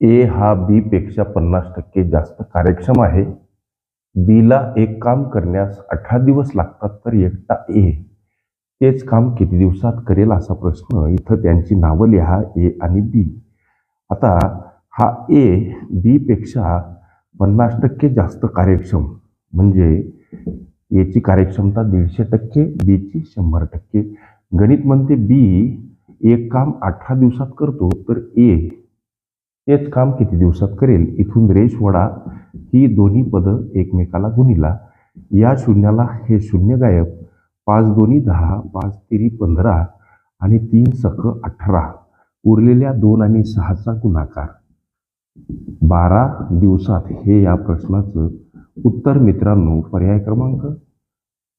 ए हा बी पेक्षा पन्नास टक्के जास्त कार्यक्षम आहे. बीला एक काम करण्यास अठरा दिवस लागतात तर एकटा ए. तेच काम किती दिवसात करेल असा प्रश्न इथं त्यांची नावं लिहा ए आणि बी. आता हा ए बीपेक्षा पन्नास टक्के जास्त कार्यक्षम म्हणजे एची कार्यक्षमता दीडशे टक्के बीची शंभर टक्के. गणित म्हणते बी एक काम अठरा दिवसात करतो तर ए तेच काम किती दिवसात करेल? इथून रेष वडा ही दोन्ही पदं एकमेकाला गुणिला. या शून्याला हे शून्य गायब पाच दोन्ही दहा पाच तिरी पंधरा आणि तीन सख अठरा. उरलेल्या दोन आणि सहाचा गुणाकार. बारा दिवसात हे या प्रश्नाचं उत्तर मित्रांनो पर्याय क्रमांक